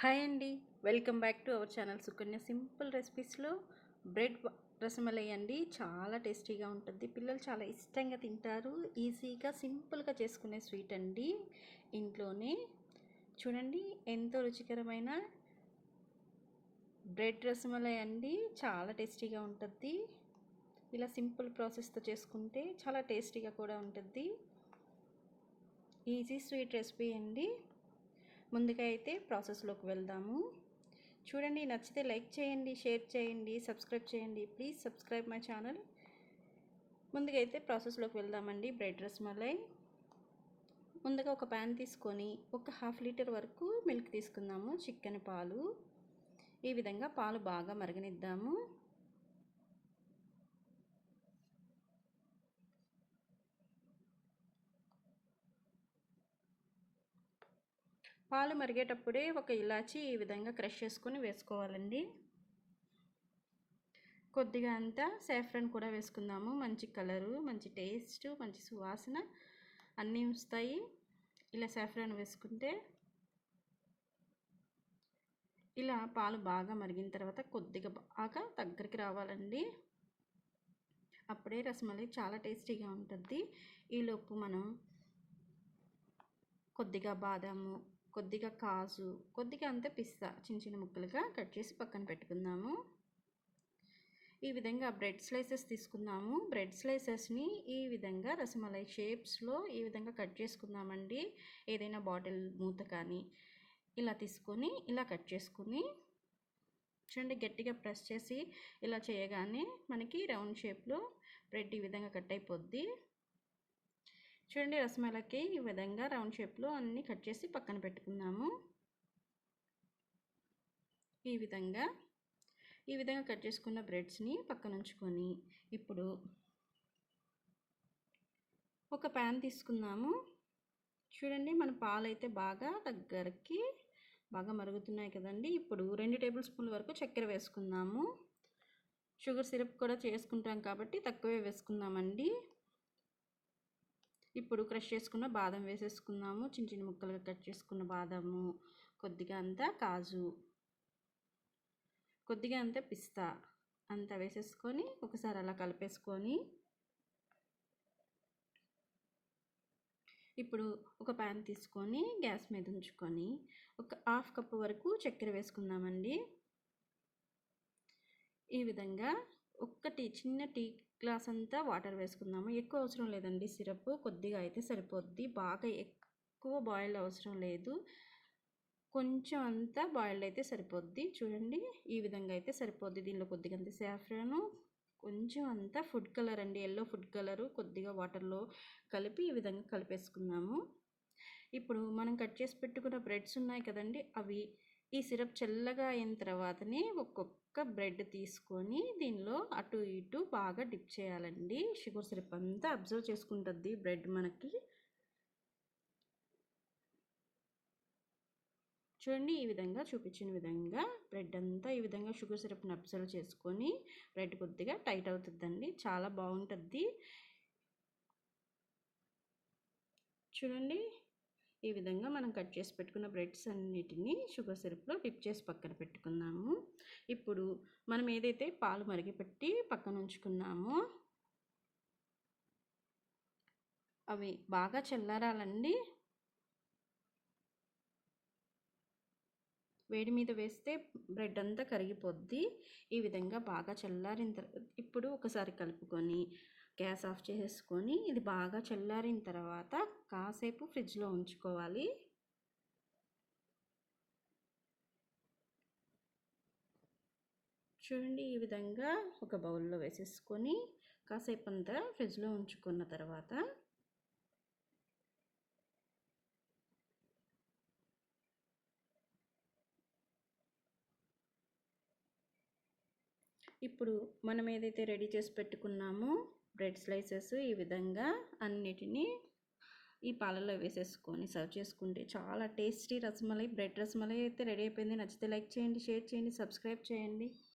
Hi అండి. Welcome back to our channel Sukanya. Simple రెసిపీస్లో bread rasmalai అండి చాలా టేస్టీగా ఉంటుంది. పిల్లలు చాలా ఇష్టంగా తింటారు. ఈజీగా సింపుల్గా చేసుకునే స్వీట్ అండి. ఇంట్లోనే చూడండి ఎంతో రుచికరమైన బ్రెడ్ రసమలై అండి చాలా టేస్టీగా ఉంటుంది. ఇలా సింపుల్ ప్రాసెస్తో చేసుకుంటే చాలా టేస్టీగా కూడా ఉంటుంది. ఈజీ స్వీట్ రెసిపీ అండి. ముందుగా అయితే ప్రాసెస్లోకి వెళ్దాము. చూడండి నచ్చితే లైక్ చేయండి షేర్ చేయండి సబ్స్క్రైబ్ చేయండి. Please subscribe my channel. ముందుగా అయితే ప్రాసెస్లోకి వెళ్దామండి. బ్రెడ్ రస్మలై ముందుగా ఒక ప్యాన్ తీసుకొని ఒక హాఫ్ లీటర్ వరకు మిల్క్ తీసుకుందాము. చికెన్ పాలు. ఈ విధంగా పాలు బాగా మరగనిద్దాము. పాలు మరిగేటప్పుడే ఒక ఇలాచి ఈ విధంగా క్రష్ చేసుకొని వేసుకోవాలండి. కొద్దిగా అంతా సాఫ్రన్ కూడా వేసుకుందాము. మంచి కలరు మంచి టేస్ట్ మంచి సువాసన అన్నీ వస్తాయి. ఇలా సేఫ్రన్ వేసుకుంటే ఇలా పాలు బాగా మరిగిన తర్వాత కొద్దిగా బాగా దగ్గరికి రావాలండి. అప్పుడే రసమలై చాలా టేస్టీగా ఉంటుంది. ఈలోపు మనం కొద్దిగా బాదాము కొద్దిగా కాజు కొద్దిగా అంతే పిస్తా చిన్న చిన్న ముక్కలుగా కట్ చేసి పక్కన పెట్టుకుందాము. ఈ విధంగా బ్రెడ్ స్లైసెస్ తీసుకుందాము. బ్రెడ్ స్లైసెస్ని ఈ విధంగా రసమలై షేప్స్లో ఈ విధంగా కట్ చేసుకుందామండి. ఏదైనా బాటిల్ మూత కానీ ఇలా తీసుకొని ఇలా కట్ చేసుకుని చూడండి గట్టిగా ప్రెస్ చేసి ఇలా చేయగానే మనకి రౌండ్ షేప్లో బ్రెడ్ ఈ విధంగా కట్ అయిపోద్ది. చూడండి రసమలకి ఈ విధంగా రౌండ్ షేప్లో అన్నీ కట్ చేసి పక్కన పెట్టుకుందాము. ఈ విధంగా ఈ విధంగా కట్ చేసుకున్న బ్రెడ్స్ని పక్కన ఉంచుకొని ఇప్పుడు ఒక ప్యాన్ తీసుకుందాము. చూడండి మన పాలు అయితే బాగా దగ్గరికి బాగా మరుగుతున్నాయి కదండి. ఇప్పుడు రెండు టేబుల్ స్పూన్ల వరకు చక్కెర వేసుకుందాము. షుగర్ సిరప్ కూడా చేసుకుంటాం కాబట్టి తక్కువే వేసుకుందామండి. ఇప్పుడు క్రష్ చేసుకున్న బాదం వేసేసుకుందాము. చిన్న చిన్న ముక్కలుగా కట్ చేసుకున్న బాదము కొద్దిగా అంతా కాజు కొద్దిగా అంతా పిస్తా అంతా వేసేసుకొని ఒకసారి అలా కలిపేసుకొని ఇప్పుడు ఒక ప్యాన్ తీసుకొని గ్యాస్ మీద ఉంచుకొని ఒక హాఫ్ కప్ వరకు చక్కెర వేసుకుందామండి. ఈ విధంగా ఒక్క టీ చిన్న టీ గ్లాస్ అంతా వాటర్ వేసుకుందాము. ఎక్కువ అవసరం లేదండి. సిరప్ కొద్దిగా అయితే సరిపోద్ది. బాగా ఎక్కువ బాయిల్ అవసరం లేదు. కొంచెం అంతా బాయిల్ అయితే సరిపోద్ది. చూడండి ఈ విధంగా అయితే సరిపోద్ది. దీనిలో కొద్దిగా అంత సాఫ్రాను కొంచెం అంతా ఫుడ్ కలర్ అండి. ఎల్లో ఫుడ్ కలరు కొద్దిగా వాటర్లో కలిపి ఈ విధంగా కలిపేసుకుందాము. ఇప్పుడు మనం కట్ చేసి పెట్టుకున్న బ్రెడ్స్ ఉన్నాయి కదండి అవి ఈ సిరప్ చల్లగా అయిన తర్వాతనే ఒక్కొక్క బ్రెడ్ తీసుకొని దీనిలో అటు ఇటు బాగా డిప్ చేయాలండి. షుగర్ సిరప్ అంతా అబ్జర్వ్ చేసుకుంటుంది బ్రెడ్ మనకి. చూడండి ఈ విధంగా చూపించిన విధంగా బ్రెడ్ అంతా ఈ విధంగా షుగర్ సిరప్ని అబ్జర్వ్ చేసుకొని బ్రెడ్ కొద్దిగా టైట్ అవుతుందండి. చాలా బాగుంటుంది చూడండి ఈ విధంగా మనం కట్ చేసి పెట్టుకున్న బ్రెడ్స్ అన్నిటినీ షుగర్ సిరప్లో డిప్ చేసి పక్కన పెట్టుకున్నాము ఇప్పుడు మనం ఏదైతే పాలు మరిగిపెట్టి పక్కన ఉంచుకున్నామో అవి బాగా చల్లారాలండి. వేడి మీద వేస్తే బ్రెడ్ అంతా కరిగిపోద్ది. ఈ విధంగా బాగా చల్లారిన తర్వాత ఇప్పుడు ఒకసారి కలుపుకొని గ్యాస్ ఆఫ్ చేసుకొని ఇది బాగా చల్లారిన తర్వాత కాసేపు ఫ్రిడ్జ్లో ఉంచుకోవాలి. చూడండి ఈ విధంగా ఒక బౌల్లో వేసేసుకొని కాసేపు అంతా ఫ్రిడ్జ్లో ఉంచుకున్న తర్వాత ఇప్పుడు మనం ఏదైతే రెడీ చేసి పెట్టుకున్నామో బ్రెడ్ స్లైసెస్ ఈ విధంగా అన్నిటినీ ఈ పాలలో వేసేసుకొని సర్వ్ చేసుకుంటే చాలా టేస్టీ రసమలై బ్రెడ్ రసమలై అయితే రెడీ అయిపోయింది. నచ్చితే లైక్ చేయండి షేర్ చేయండి సబ్స్క్రైబ్ చేయండి.